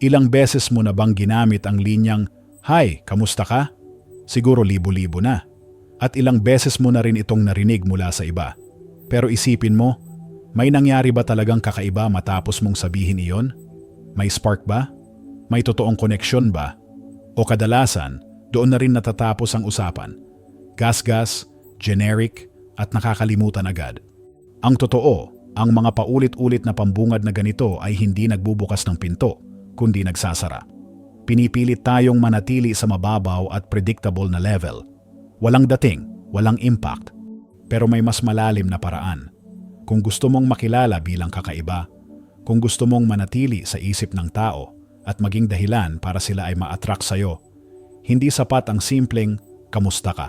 Ilang beses mo na bang ginamit ang linyang, Hi, kamusta ka? Siguro libo-libo na. At ilang beses mo na rin itong narinig mula sa iba. Pero isipin mo, may nangyari ba talagang kakaiba matapos mong sabihin iyon? May spark ba? May totoong koneksyon ba? O kadalasan, doon na rin natatapos ang usapan. Gas-gas, generic, at nakakalimutan agad. Ang totoo, ang mga paulit-ulit na pambungad na ganito ay hindi nagbubukas ng pinto, kundi nagsasara. Pinipilit tayong manatili sa mababaw at predictable na level. Walang dating, walang impact, pero may mas malalim na paraan. Kung gusto mong makilala bilang kakaiba, kung gusto mong manatili sa isip ng tao at maging dahilan para sila ay ma-attract sa'yo, hindi sapat ang simpleng kamusta ka.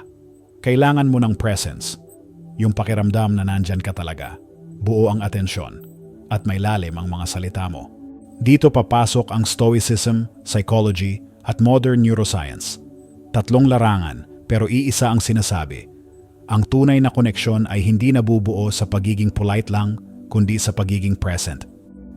Kailangan mo ng presence, yung pakiramdam na nandyan ka talaga, buo ang atensyon, at may lalim ang mga salita mo. Dito papasok ang Stoicism, Psychology, at Modern Neuroscience. Tatlong larangan pero iisa ang sinasabi. Ang tunay na koneksyon ay hindi nabubuo sa pagiging polite lang, kundi sa pagiging present.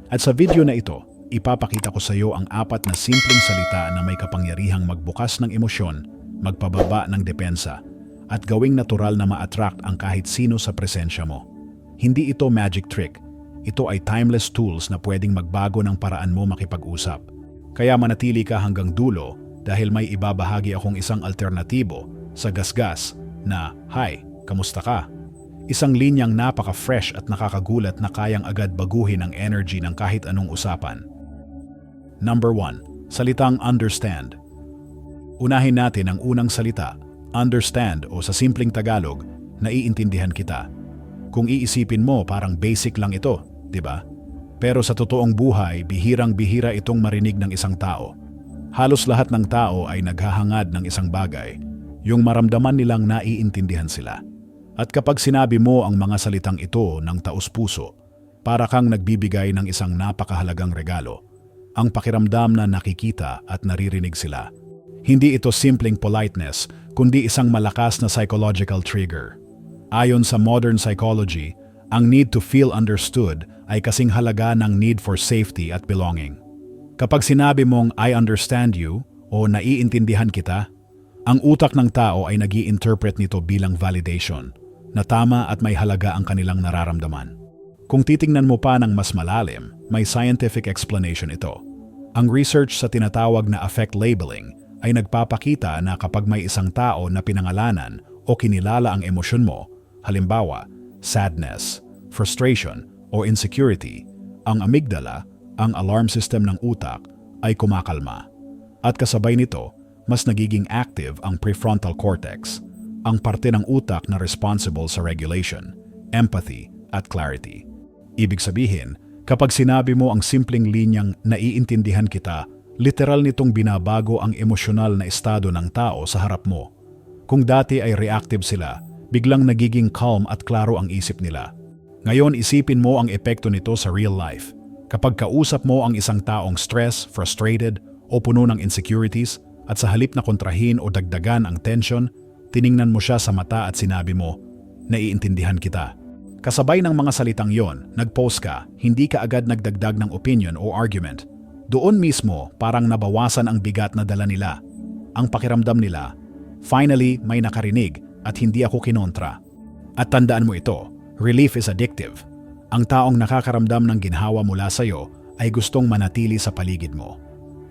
At sa video na ito, ipapakita ko sa iyo ang apat na simpleng salita na may kapangyarihang magbukas ng emosyon, magpababa ng depensa, at gawing natural na ma-attract ang kahit sino sa presensya mo. Hindi ito magic trick. Ito ay timeless tools na pwedeng magbago ng paraan mo makipag-usap. Kaya manatili ka hanggang dulo dahil may ibabahagi akong isang alternatibo sa gasgas na, Hi, kamusta ka? Isang linyang napaka-fresh at nakakagulat na kayang agad baguhin ang energy ng kahit anong usapan. Number 1. Salitang understand. Unahin natin ang unang salita, understand o sa simpleng Tagalog, naiintindihan kita. Kung iisipin mo parang basic lang ito, di ba? Pero sa totoong buhay, bihirang-bihira itong marinig ng isang tao. Halos lahat ng tao ay naghahangad ng isang bagay, yung maramdaman nilang naiintindihan sila. At kapag sinabi mo ang mga salitang ito ng taus-puso, para kang nagbibigay ng isang napakahalagang regalo, ang pakiramdam na nakikita at naririnig sila. Hindi ito simpleng politeness, kundi isang malakas na psychological trigger. Ayon sa modern psychology, ang need to feel understood ay kasing halaga ng need for safety at belonging. Kapag sinabi mong I understand you o naiintindihan kita, ang utak ng tao ay nag interpret nito bilang validation, na tama at may halaga ang kanilang nararamdaman. Kung titingnan mo pa ng mas malalim, may scientific explanation ito. Ang research sa tinatawag na affect labeling ay nagpapakita na kapag may isang tao na pinangalanan o kinilala ang emosyon mo, halimbawa, sadness, frustration, o insecurity, ang amygdala, ang alarm system ng utak, ay kumakalma. At kasabay nito, mas nagiging active ang prefrontal cortex, ang parte ng utak na responsible sa regulation, empathy, at clarity. Ibig sabihin, kapag sinabi mo ang simpleng linyang naiintindihan kita, literal nitong binabago ang emosyonal na estado ng tao sa harap mo. Kung dati ay reactive sila, biglang nagiging calm at klaro ang isip nila. Ngayon isipin mo ang epekto nito sa real life. Kapag kausap mo ang isang taong stress, frustrated, o puno ng insecurities, at sa halip na kontrahin o dagdagan ang tension, tiningnan mo siya sa mata at sinabi mo, naiintindihan kita. Kasabay ng mga salitang yon, nag-post ka, hindi ka agad nagdagdag ng opinion o argument. Doon mismo, parang nabawasan ang bigat na dala nila. Ang pakiramdam nila, finally may nakarinig at hindi ako kinontra. At tandaan mo ito, relief is addictive. Ang taong nakakaramdam ng ginhawa mula sa iyo ay gustong manatili sa paligid mo.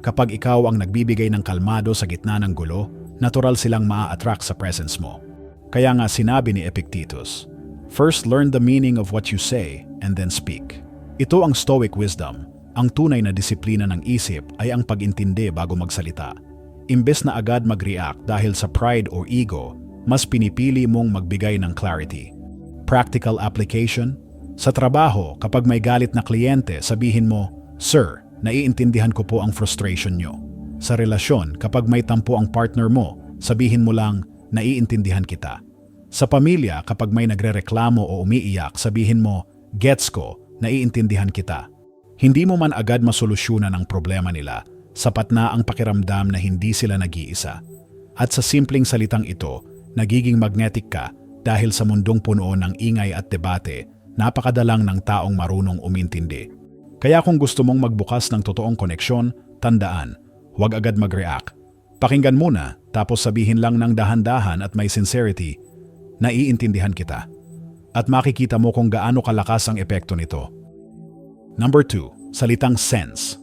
Kapag ikaw ang nagbibigay ng kalmado sa gitna ng gulo, natural silang maa-attract sa presence mo. Kaya nga sinabi ni Epictetus, First learn the meaning of what you say and then speak. Ito ang stoic wisdom. Ang tunay na disiplina ng isip ay ang pag-intindi bago magsalita. Imbes na agad mag-react dahil sa pride or ego, mas pinipili mong magbigay ng clarity. Practical application? Sa trabaho, kapag may galit na kliyente, sabihin mo, Sir, naiintindihan ko po ang frustration nyo. Sa relasyon, kapag may tampo ang partner mo, sabihin mo lang, naiintindihan kita. Sa pamilya, kapag may nagrereklamo o umiiyak, sabihin mo, gets ko, naiintindihan kita. Hindi mo man agad masolusyonan ang problema nila, sapat na ang pakiramdam na hindi sila nag-iisa. At sa simpleng salitang ito, nagiging magnetic ka dahil sa mundong puno ng ingay at debate, napakadalang ng taong marunong umintindi. Kaya kung gusto mong magbukas ng totoong koneksyon, tandaan, huwag agad mag-react. Pakinggan muna, tapos sabihin lang ng dahan-dahan at may sincerity, naiintindihan kita. At makikita mo kung gaano kalakas ang epekto nito. Number 2, salitang sense.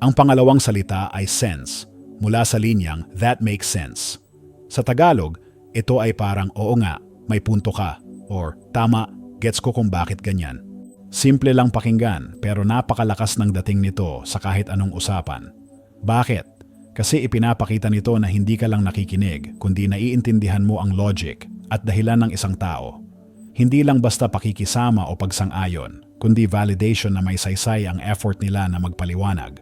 Ang pangalawang salita ay sense, mula sa linyang that makes sense. Sa Tagalog, ito ay parang oo nga, may punto ka, or tama, gets ko kung bakit ganyan. Simple lang pakinggan pero napakalakas ng dating nito sa kahit anong usapan. Bakit? Kasi ipinapakita nito na hindi ka lang nakikinig kundi naiintindihan mo ang logic at dahilan ng isang tao. Hindi lang basta pakikisama o pagsang-ayon, kundi validation na may saysay ang effort nila na magpaliwanag.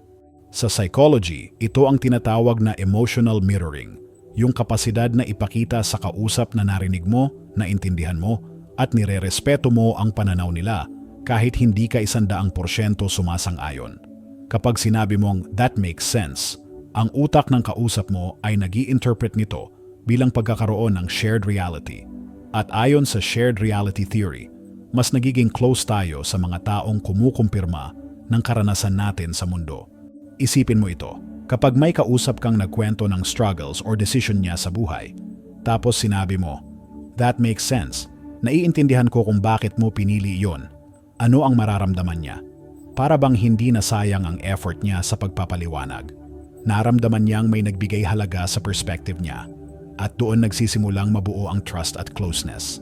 Sa psychology, ito ang tinatawag na emotional mirroring, yung kapasidad na ipakita sa kausap na narinig mo, naintindihan mo, at nirerespeto mo ang pananaw nila kahit hindi ka isandaang porsyento sumasang-ayon. Kapag sinabi mong that makes sense, ang utak ng kausap mo ay nag interpret nito bilang pagkakaroon ng shared reality. At ayon sa shared reality theory, mas nagiging close tayo sa mga taong kumukumpirma ng karanasan natin sa mundo. Isipin mo ito, kapag may kausap kang nagkwento ng struggles or decision niya sa buhay, tapos sinabi mo, that makes sense, naiintindihan ko kung bakit mo pinili iyon ano ang mararamdaman niya? Para bang hindi nasayang ang effort niya sa pagpapaliwanag. Naramdaman niyang may nagbigay halaga sa perspective niya at doon nagsisimulang mabuo ang trust at closeness.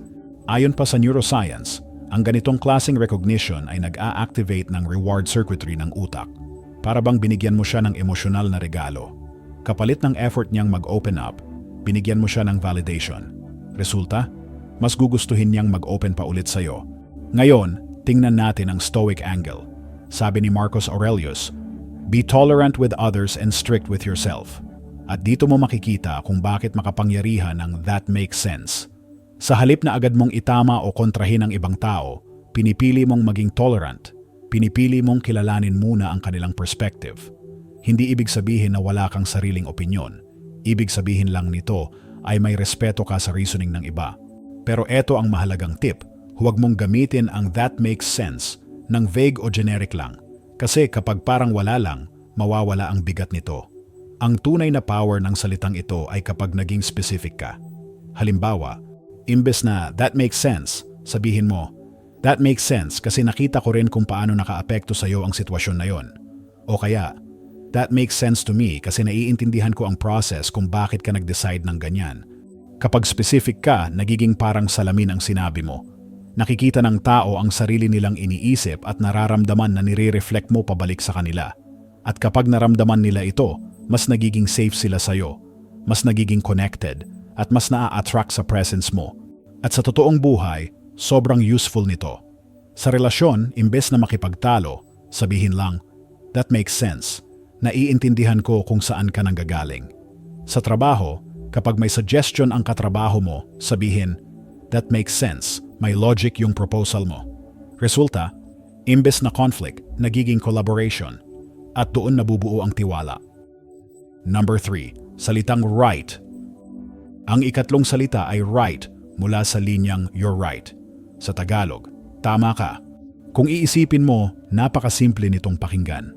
Ayon pa sa neuroscience, ang ganitong klaseng recognition ay nag-a-activate ng reward circuitry ng utak. Para bang binigyan mo siya ng emosyonal na regalo. Kapalit ng effort niyang mag-open up, binigyan mo siya ng validation. Resulta, mas gugustuhin niyang mag-open pa ulit sa'yo. Ngayon, tingnan natin ang Stoic angle. Sabi ni Marcus Aurelius, Be tolerant with others and strict with yourself. At dito mo makikita kung bakit makapangyarihan ang that makes sense. Sa halip na agad mong itama o kontrahin ang ibang tao, pinipili mong maging tolerant. Pinipili mong kilalanin muna ang kanilang perspective. Hindi ibig sabihin na wala kang sariling opinyon. Ibig sabihin lang nito ay may respeto ka sa reasoning ng iba. Pero eto ang mahalagang tip – huwag mong gamitin ang that makes sense ng vague o generic lang. Kasi kapag parang wala lang, mawawala ang bigat nito. Ang tunay na power ng salitang ito ay kapag naging specific ka. Halimbawa, imbes na that makes sense, sabihin mo, that makes sense kasi nakita ko rin kung paano nakaapekto sa iyo ang sitwasyon na yon. O kaya, that makes sense to me kasi naiintindihan ko ang process kung bakit ka nag-decide ng ganyan. Kapag specific ka, nagiging parang salamin ang sinabi mo Nakikita ng tao ang sarili nilang iniisip at nararamdaman na nire-reflect mo pabalik sa kanila. At kapag naramdaman nila ito, mas nagiging safe sila sa'yo, mas nagiging connected, at mas naa-attract sa presence mo. At sa totoong buhay, sobrang useful nito. Sa relasyon, imbes na makipagtalo, sabihin lang, that makes sense. Naiintindihan ko kung saan ka nanggagaling. Sa trabaho, kapag may suggestion ang katrabaho mo, sabihin, that makes sense may logic yung proposal mo. Resulta, imbes na conflict, nagiging collaboration at doon nabubuo ang tiwala. Number 3, salitang right. Ang ikatlong salita ay right mula sa linyang you're right. Sa Tagalog, tama ka. Kung iisipin mo, napakasimple nitong pakinggan.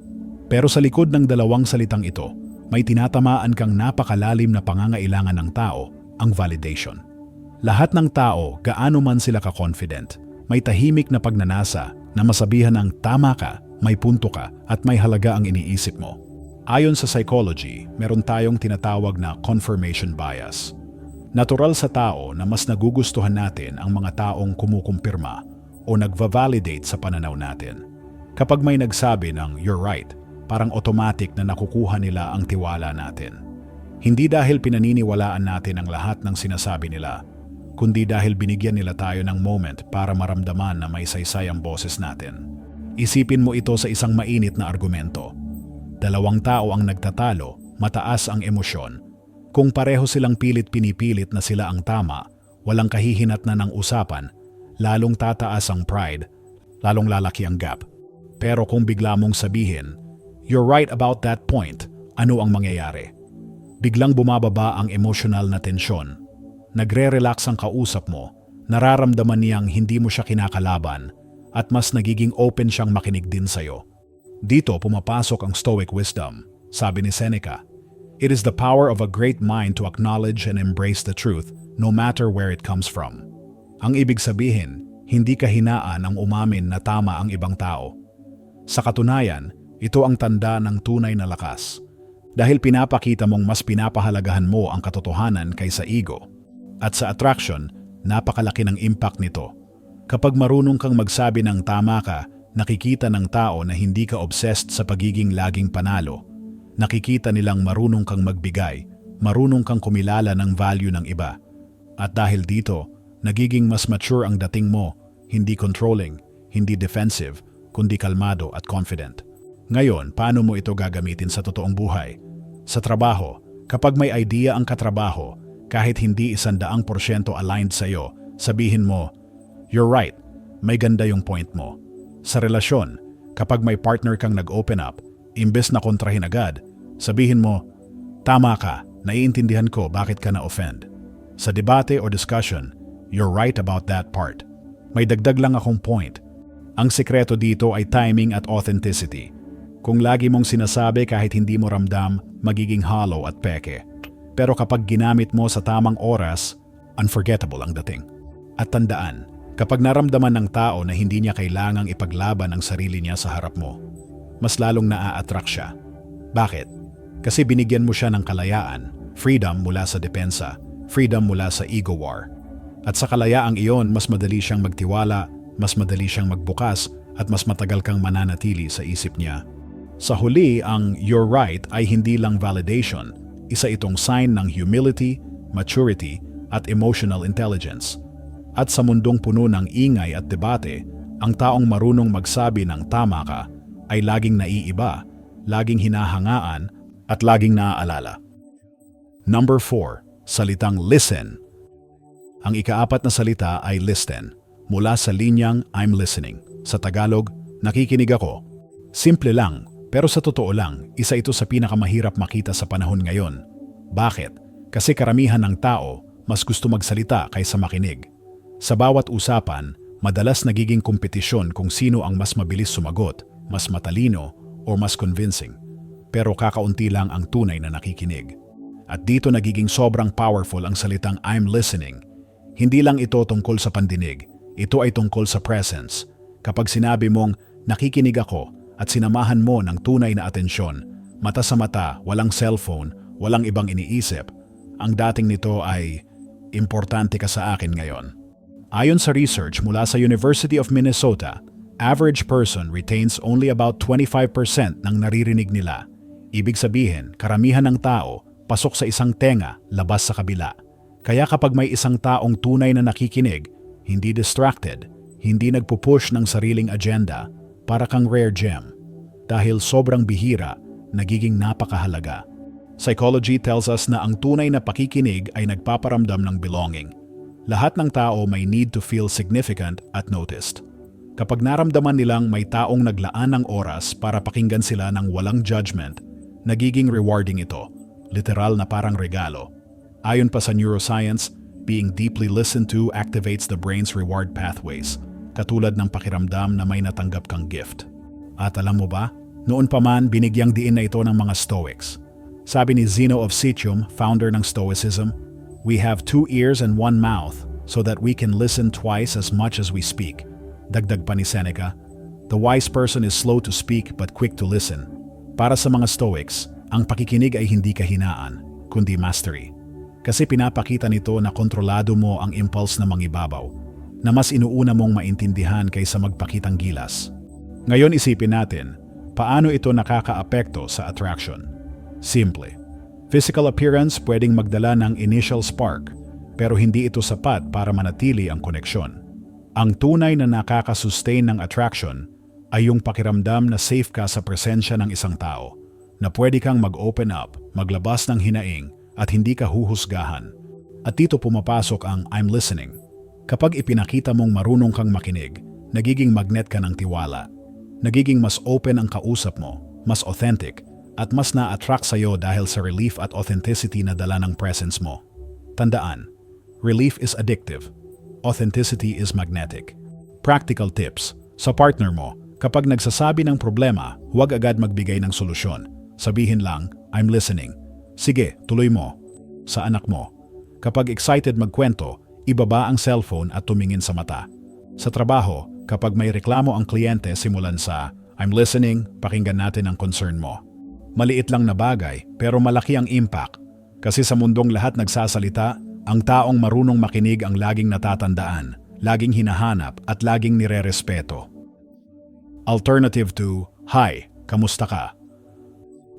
Pero sa likod ng dalawang salitang ito, may tinatamaan kang napakalalim na pangangailangan ng tao, ang validation. Lahat ng tao, gaano man sila ka-confident, may tahimik na pagnanasa na masabihan ng tama ka, may punto ka, at may halaga ang iniisip mo. Ayon sa psychology, meron tayong tinatawag na confirmation bias. Natural sa tao na mas nagugustuhan natin ang mga taong kumukumpirma o nagva-validate sa pananaw natin. Kapag may nagsabi ng you're right, parang automatic na nakukuha nila ang tiwala natin. Hindi dahil pinaniniwalaan natin ang lahat ng sinasabi nila, kundi dahil binigyan nila tayo ng moment para maramdaman na may saysay ang boses natin. Isipin mo ito sa isang mainit na argumento. Dalawang tao ang nagtatalo, mataas ang emosyon. Kung pareho silang pilit pinipilit na sila ang tama, walang kahihinat na ng usapan, lalong tataas ang pride, lalong lalaki ang gap. Pero kung bigla mong sabihin, you're right about that point, ano ang mangyayari? Biglang bumababa ang emotional na tensyon nagre-relax ang kausap mo, nararamdaman niyang hindi mo siya kinakalaban at mas nagiging open siyang makinig din sa'yo. Dito pumapasok ang Stoic wisdom. Sabi ni Seneca, It is the power of a great mind to acknowledge and embrace the truth no matter where it comes from. Ang ibig sabihin, hindi kahinaan ang umamin na tama ang ibang tao. Sa katunayan, ito ang tanda ng tunay na lakas. Dahil pinapakita mong mas pinapahalagahan mo ang katotohanan kaysa ego. At sa attraction, napakalaki ng impact nito. Kapag marunong kang magsabi ng tama ka, nakikita ng tao na hindi ka obsessed sa pagiging laging panalo. Nakikita nilang marunong kang magbigay, marunong kang kumilala ng value ng iba. At dahil dito, nagiging mas mature ang dating mo, hindi controlling, hindi defensive, kundi kalmado at confident. Ngayon, paano mo ito gagamitin sa totoong buhay? Sa trabaho, kapag may idea ang katrabaho, kahit hindi isandaang porsyento aligned sa'yo, sabihin mo, You're right, may ganda yung point mo. Sa relasyon, kapag may partner kang nag-open up, imbes na kontrahin agad, sabihin mo, Tama ka, naiintindihan ko bakit ka na-offend. Sa debate o discussion, you're right about that part. May dagdag lang akong point. Ang sekreto dito ay timing at authenticity. Kung lagi mong sinasabi kahit hindi mo ramdam, magiging hollow at peke. Pero kapag ginamit mo sa tamang oras, unforgettable ang dating. At tandaan, kapag naramdaman ng tao na hindi niya kailangang ipaglaban ang sarili niya sa harap mo, mas lalong naa-attract siya. Bakit? Kasi binigyan mo siya ng kalayaan, freedom mula sa depensa, freedom mula sa ego war. At sa kalayaang iyon, mas madali siyang magtiwala, mas madali siyang magbukas, at mas matagal kang mananatili sa isip niya. Sa huli, ang you're right ay hindi lang validation, isa itong sign ng humility, maturity, at emotional intelligence. At sa mundong puno ng ingay at debate, ang taong marunong magsabi ng tama ka ay laging naiiba, laging hinahangaan, at laging naaalala. Number 4. Salitang listen. Ang ikaapat na salita ay listen, mula sa linyang I'm listening. Sa Tagalog, nakikinig ako. Simple lang, pero sa totoo lang, isa ito sa pinakamahirap makita sa panahon ngayon. Bakit? Kasi karamihan ng tao mas gusto magsalita kaysa makinig. Sa bawat usapan, madalas nagiging kompetisyon kung sino ang mas mabilis sumagot, mas matalino, o mas convincing. Pero kakaunti lang ang tunay na nakikinig. At dito nagiging sobrang powerful ang salitang I'm listening. Hindi lang ito tungkol sa pandinig, ito ay tungkol sa presence. Kapag sinabi mong nakikinig ako at sinamahan mo ng tunay na atensyon, mata sa mata, walang cellphone, walang ibang iniisip, ang dating nito ay importante ka sa akin ngayon. Ayon sa research mula sa University of Minnesota, average person retains only about 25% ng naririnig nila. Ibig sabihin, karamihan ng tao pasok sa isang tenga, labas sa kabila. Kaya kapag may isang taong tunay na nakikinig, hindi distracted, hindi nagpupush ng sariling agenda, para kang rare gem. Dahil sobrang bihira, nagiging napakahalaga. Psychology tells us na ang tunay na pakikinig ay nagpaparamdam ng belonging. Lahat ng tao may need to feel significant at noticed. Kapag naramdaman nilang may taong naglaan ng oras para pakinggan sila ng walang judgment, nagiging rewarding ito, literal na parang regalo. Ayon pa sa neuroscience, being deeply listened to activates the brain's reward pathways, katulad ng pakiramdam na may natanggap kang gift. At alam mo ba, noon pa man binigyang diin na ito ng mga Stoics. Sabi ni Zeno of Citium, founder ng Stoicism, We have two ears and one mouth so that we can listen twice as much as we speak. Dagdag pa ni Seneca, The wise person is slow to speak but quick to listen. Para sa mga Stoics, ang pakikinig ay hindi kahinaan, kundi mastery. Kasi pinapakita nito na kontrolado mo ang impulse na mangibabaw, na mas inuuna mong maintindihan kaysa magpakitang gilas. Ngayon isipin natin, paano ito nakakaapekto sa attraction? Simple. Physical appearance pwedeng magdala ng initial spark, pero hindi ito sapat para manatili ang koneksyon. Ang tunay na nakakasustain ng attraction ay yung pakiramdam na safe ka sa presensya ng isang tao, na pwede kang mag-open up, maglabas ng hinaing, at hindi ka huhusgahan. At dito pumapasok ang I'm listening. Kapag ipinakita mong marunong kang makinig, nagiging magnet ka ng tiwala. Nagiging mas open ang kausap mo, mas authentic, at mas na-attract sa'yo dahil sa relief at authenticity na dala ng presence mo. Tandaan, relief is addictive. Authenticity is magnetic. Practical tips. Sa partner mo, kapag nagsasabi ng problema, huwag agad magbigay ng solusyon. Sabihin lang, I'm listening. Sige, tuloy mo. Sa anak mo. Kapag excited magkwento, ibaba ang cellphone at tumingin sa mata. Sa trabaho, kapag may reklamo ang kliyente simulan sa, I'm listening, pakinggan natin ang concern mo. Maliit lang na bagay, pero malaki ang impact. Kasi sa mundong lahat nagsasalita, ang taong marunong makinig ang laging natatandaan, laging hinahanap at laging nirerespeto. Alternative to, Hi, kamusta ka?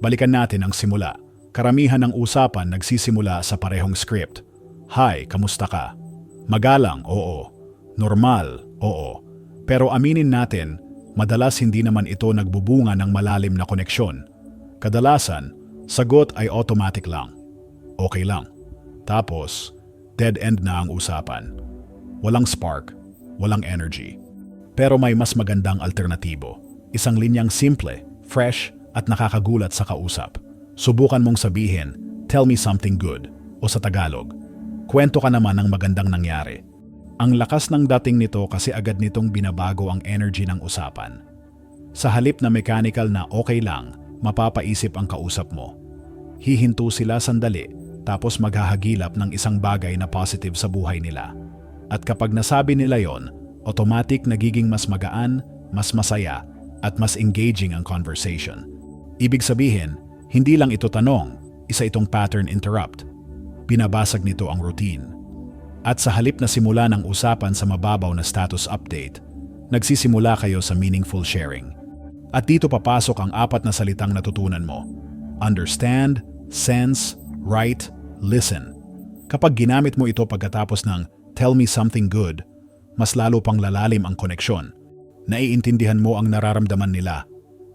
Balikan natin ang simula. Karamihan ng usapan nagsisimula sa parehong script. Hi, kamusta ka? Magalang, oo. Normal, oo. Pero aminin natin, madalas hindi naman ito nagbubunga ng malalim na koneksyon. Kadalasan, sagot ay automatic lang. Okay lang. Tapos, dead end na ang usapan. Walang spark, walang energy. Pero may mas magandang alternatibo. Isang linyang simple, fresh, at nakakagulat sa kausap. Subukan mong sabihin, tell me something good, o sa Tagalog, kwento ka naman ng magandang nangyari. Ang lakas ng dating nito kasi agad nitong binabago ang energy ng usapan. Sa halip na mechanical na okay lang, mapapaisip ang kausap mo. Hihinto sila sandali, tapos maghahagilap ng isang bagay na positive sa buhay nila. At kapag nasabi nila yon, automatic nagiging mas magaan, mas masaya, at mas engaging ang conversation. Ibig sabihin, hindi lang ito tanong, isa itong pattern interrupt. Binabasag nito ang routine. At sa halip na simula ng usapan sa mababaw na status update, nagsisimula kayo sa meaningful sharing. At dito papasok ang apat na salitang natutunan mo. Understand, sense, write, listen. Kapag ginamit mo ito pagkatapos ng tell me something good, mas lalo pang lalalim ang koneksyon. Naiintindihan mo ang nararamdaman nila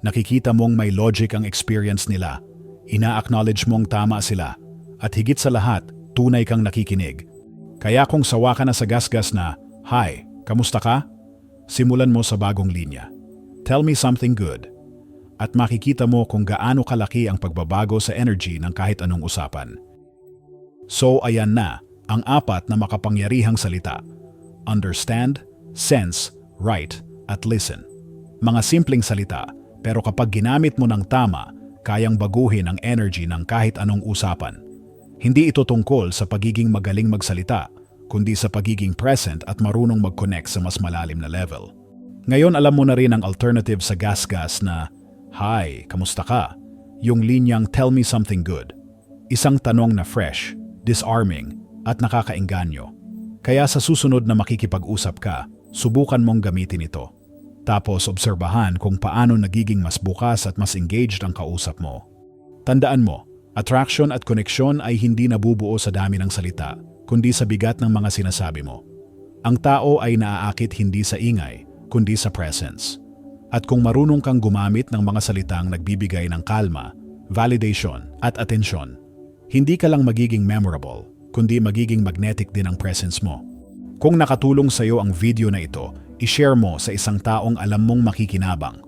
Nakikita mong may logic ang experience nila, ina-acknowledge mong tama sila, at higit sa lahat, tunay kang nakikinig. Kaya kung sawa ka na sa gasgas na, Hi, kamusta ka? Simulan mo sa bagong linya. Tell me something good. At makikita mo kung gaano kalaki ang pagbabago sa energy ng kahit anong usapan. So ayan na, ang apat na makapangyarihang salita. Understand, sense, write, at listen. Mga simpleng salita, pero kapag ginamit mo ng tama, kayang baguhin ang energy ng kahit anong usapan. Hindi ito tungkol sa pagiging magaling magsalita, kundi sa pagiging present at marunong mag-connect sa mas malalim na level. Ngayon alam mo na rin ang alternative sa gas-gas na, Hi, kamusta ka? Yung linyang Tell me something good. Isang tanong na fresh, disarming, at nakakainganyo. Kaya sa susunod na makikipag-usap ka, subukan mong gamitin ito. Tapos obserbahan kung paano nagiging mas bukas at mas engaged ang kausap mo. Tandaan mo, attraction at koneksyon ay hindi nabubuo sa dami ng salita, kundi sa bigat ng mga sinasabi mo. Ang tao ay naaakit hindi sa ingay, kundi sa presence. At kung marunong kang gumamit ng mga salitang nagbibigay ng kalma, validation at atensyon, hindi ka lang magiging memorable, kundi magiging magnetic din ang presence mo. Kung nakatulong sa iyo ang video na ito, i-share mo sa isang taong alam mong makikinabang.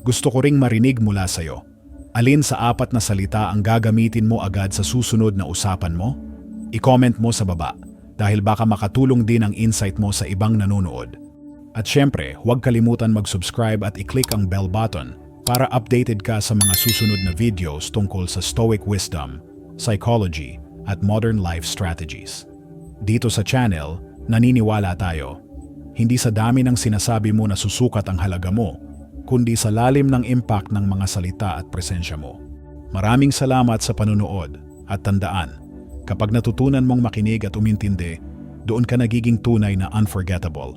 Gusto ko ring marinig mula sa iyo. Alin sa apat na salita ang gagamitin mo agad sa susunod na usapan mo? I-comment mo sa baba dahil baka makatulong din ang insight mo sa ibang nanonood. At syempre, huwag kalimutan mag-subscribe at i-click ang bell button para updated ka sa mga susunod na videos tungkol sa Stoic Wisdom, Psychology, at Modern Life Strategies. Dito sa channel, naniniwala tayo hindi sa dami ng sinasabi mo na susukat ang halaga mo, kundi sa lalim ng impact ng mga salita at presensya mo. Maraming salamat sa panunood at tandaan, kapag natutunan mong makinig at umintindi, doon ka nagiging tunay na unforgettable